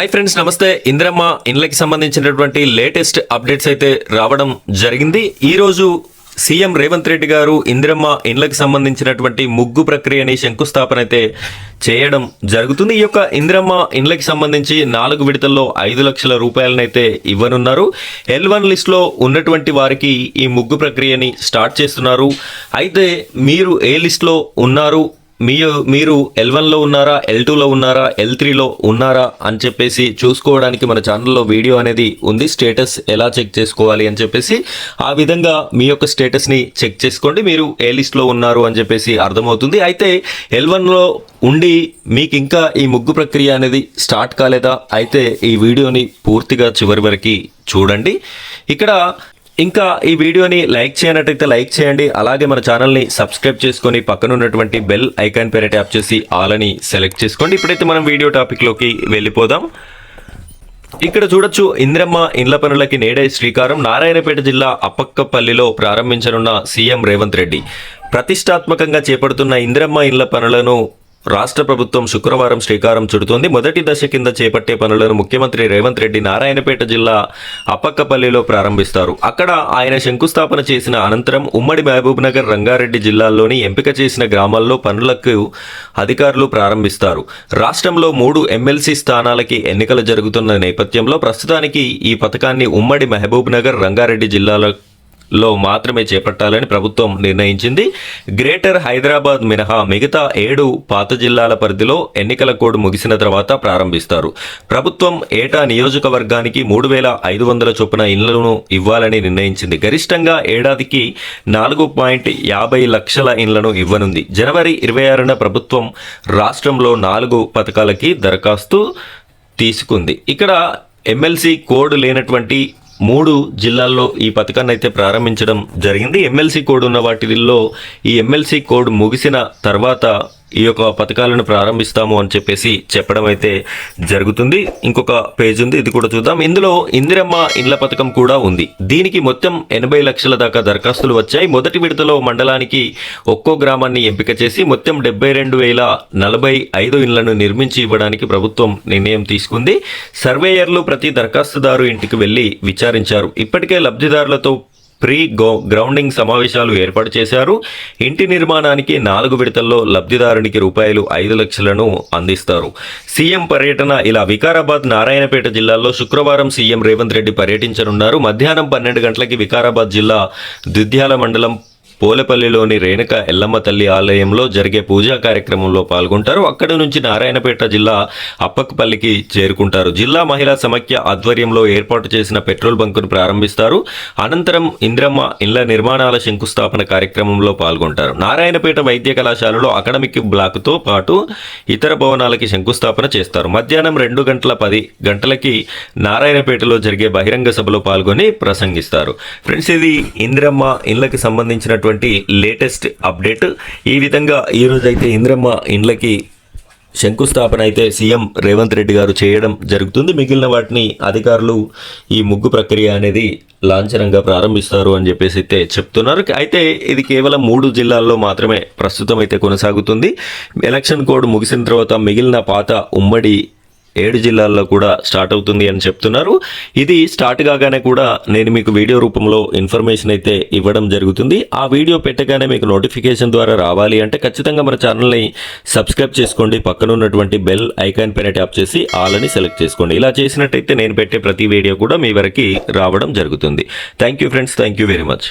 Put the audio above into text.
Hi friends నమస్తే. ఇంద్రమ్మ ఇండ్లకి సంబంధించినటువంటి లేటెస్ట్ అప్డేట్స్ అయితే రావడం జరిగింది. ఈ రోజు సీఎం రేవంత్ రెడ్డి గారు ఇంద్రమ్మ ఇండ్లకి సంబంధించినటువంటి ముగ్గు ప్రక్రియని శంకుస్థాపన అయితే చేయడం జరుగుతుంది. ఈ యొక్క ఇంద్రమ్మ ఇండ్లకి సంబంధించి నాలుగు విడతల్లో ఐదు లక్షల రూపాయలనైతే ఇవ్వనున్నారు. ఎల్ వన్ లిస్ట్లో ఉన్నటువంటి వారికి ఈ ముగ్గు ప్రక్రియని స్టార్ట్ చేస్తున్నారు. అయితే మీరు ఏ లిస్ట్లో ఉన్నారు? మీ మీరు ఎల్ వన్లో ఉన్నారా ఎల్ టూలో ఉన్నారా ఎల్ త్రీలో ఉన్నారా అని చెప్పేసి చూసుకోవడానికి మన ఛానల్లో వీడియో అనేది ఉంది. స్టేటస్ ఎలా చెక్ చేసుకోవాలి అని చెప్పేసి ఆ విధంగా మీ యొక్క స్టేటస్ని చెక్ చేసుకోండి. మీరు ఏ లిస్ట్లో ఉన్నారు అని చెప్పేసి అర్థమవుతుంది. అయితే ఎల్ వన్లో ఉండి మీకు ఇంకా ఈ ముగ్గు ప్రక్రియ అనేది స్టార్ట్ కాలేదా? అయితే ఈ వీడియోని పూర్తిగా చివరి వరకు చూడండి. ఇక్కడ ఇంకా ఈ వీడియోని లైక్ చేయనట్టయితే లైక్ చేయండి. అలాగే మన ఛానల్ని సబ్స్క్రైబ్ చేసుకొని పక్కన ఉన్నటువంటి బెల్ ఐకాన్ పేరే ట్యాప్ చేసి ఆల్ అని సెలెక్ట్ చేసుకోండి. ఇప్పుడైతే మనం వీడియో టాపిక్లోకి వెళ్ళిపోదాం. ఇక్కడ చూడొచ్చు ఇంద్రమ్మ ఇండ్ల పనులకి నేడే శ్రీకారం. నారాయణపేట జిల్లా అప్పక్కపల్లిలో ప్రారంభించనున్న సీఎం రేవంత్ రెడ్డి. ప్రతిష్టాత్మకంగా చేపడుతున్న ఇంద్రమ్మ ఇండ్ల పనులను రాష్ట్ర ప్రభుత్వం శుక్రవారం శ్రీకారం చుడుతోంది. మొదటి దశ కింద చేపట్టే పనులను ముఖ్యమంత్రి రేవంత్ రెడ్డి నారాయణపేట జిల్లా అప్పక్కపల్లిలో ప్రారంభిస్తారు. అక్కడ ఆయన శంకుస్థాపన చేసిన అనంతరం ఉమ్మడి మహబూబ్నగర్ రంగారెడ్డి జిల్లాల్లోని ఎంపిక చేసిన గ్రామాల్లో పనులకు అధికారులు ప్రారంభిస్తారు. రాష్ట్రంలో మూడు ఎమ్మెల్సీ స్థానాలకి ఎన్నికలు జరుగుతున్న నేపథ్యంలో ప్రస్తుతానికి ఈ పథకాన్ని ఉమ్మడి మహబూబ్నగర్ రంగారెడ్డి జిల్లాలో లో మాత్రమే చేపట్టాలని ప్రభుత్వం నిర్ణయించింది. గ్రేటర్ హైదరాబాద్ మినహా మిగతా ఏడు పాత జిల్లాల పరిధిలో ఎన్నికల కోడ్ ముగిసిన తర్వాత ప్రారంభిస్తారు. ప్రభుత్వం ఏటా నియోజకవర్గానికి మూడు వేల ఐదు వందల చొప్పున ఇండ్లను ఇవ్వాలని నిర్ణయించింది. గరిష్టంగా ఏడాదికి నాలుగు పాయింట్ యాభై లక్షల ఇండ్లను ఇవ్వనుంది. జనవరి ఇరవై ఆరున ప్రభుత్వం రాష్ట్రంలో నాలుగు పథకాలకి దరఖాస్తు తీసుకుంది. ఇక్కడ ఎమ్మెల్సీ కోడ్ లేనటువంటి మూడు జిల్లాల్లో ఈ పథకాన్ని అయితే ప్రారంభించడం జరిగింది. ఎమ్మెల్సీ కోడ్ ఉన్న వాటిల్లో ఈ ఎమ్మెల్సీ కోడ్ ముగిసిన తర్వాత ఈ యొక్క పథకాలను ప్రారంభిస్తాము అని చెప్పేసి చెప్పడం అయితే జరుగుతుంది. ఇంకొక పేజ్ ఉంది ఇది కూడా చూద్దాం. ఇందులో ఇందిరమ్మ ఇండ్ల పథకం కూడా ఉంది. దీనికి మొత్తం ఎనభై లక్షల దాకా దరఖాస్తులు వచ్చాయి. మొదటి విడతలో మండలానికి ఒక్కో గ్రామాన్ని ఎంపిక చేసి మొత్తం డెబ్బై రెండు వేల నలభై ఐదు ఇండ్లను నిర్మించి ఇవ్వడానికి ప్రభుత్వం నిర్ణయం తీసుకుంది. సర్వేయర్లు ప్రతి దరఖాస్తుదారు ఇంటికి వెళ్ళి విచారించారు. ఇప్పటికే లబ్ధిదారులతో ప్రీ గో గ్రౌండింగ్ సమావేశాలు ఏర్పాటు చేశారు. ఇంటి నిర్మాణానికి నాలుగు విడతల్లో లబ్ధిదారునికి రూపాయలు ఐదు లక్షలను అందిస్తారు. సీఎం పర్యటన ఇలా వికారాబాద్ నారాయణపేట జిల్లాల్లో శుక్రవారం సీఎం రేవంత్ రెడ్డి పర్యటించనున్నారు. మధ్యాహ్నం పన్నెండు గంటలకి వికారాబాద్ జిల్లా దుద్యాల మండలం పోలేపల్లిలోని రేణుక ఎల్లమ్మ తల్లి ఆలయంలో జరిగే పూజా కార్యక్రమంలో పాల్గొంటారు. అక్కడి నుంచి నారాయణపేట జిల్లా అప్పకపల్లికి చేరుకుంటారు. జిల్లా మహిళా సమైక్య ఆధ్వర్యంలో ఏర్పాటు చేసిన పెట్రోల్ బంకును ప్రారంభిస్తారు. అనంతరం ఇంద్రమ్మ ఇళ్ళ నిర్మాణాల శంకుస్థాపన కార్యక్రమంలో పాల్గొంటారు. నారాయణపేట వైద్య కళాశాలలో అకాడమిక్ బ్లాక్తో పాటు ఇతర భవనాలకి శంకుస్థాపన చేస్తారు. మధ్యాహ్నం రెండు గంటల పది గంటలకి నారాయణపేటలో జరిగే బహిరంగ సభలో పాల్గొని ప్రసంగిస్తారు. ఫ్రెండ్స్ ఇది ఇంద్రమ్మ ఇళ్ళకు సంబంధించినటువంటి లేటెస్ట్ అప్డేట్. ఈ విధంగా ఈరోజు అయితే ఇంద్రమ్మ ఇండ్లకి శంకుస్థాపన అయితే సీఎం రేవంత్ రెడ్డి గారు చేయడం జరుగుతుంది. మిగిలిన వాటిని అధికారులు ఈ ముగ్గు ప్రక్రియ అనేది లాంఛనంగా ప్రారంభిస్తారు అని చెప్పేసి అయితే చెప్తున్నారు. అయితే ఇది కేవలం మూడు జిల్లాల్లో మాత్రమే ప్రస్తుతం అయితే కొనసాగుతుంది. ఎలక్షన్ కోడ్ ముగిసిన తర్వాత మిగిలిన పాత ఉమ్మడి ఏడు జిల్లాల్లో కూడా స్టార్ట్ అవుతుంది అని చెప్తున్నారు. ఇది స్టార్ట్ కాగానే కూడా నేను మీకు వీడియో రూపంలో ఇన్ఫర్మేషన్ అయితే ఇవ్వడం జరుగుతుంది. ఆ వీడియో పెట్టగానే మీకు నోటిఫికేషన్ ద్వారా రావాలి అంటే ఖచ్చితంగా మన ఛానల్ని సబ్స్క్రైబ్ చేసుకోండి. పక్కన ఉన్నటువంటి బెల్ ఐకాన్ పైన ట్యాప్ చేసి ఆల్ అని సెలెక్ట్ చేసుకోండి. ఇలా చేసినట్టయితే నేను పెట్టే ప్రతి వీడియో కూడా మీ వరకు రావడం జరుగుతుంది. Thank you friends thank you very much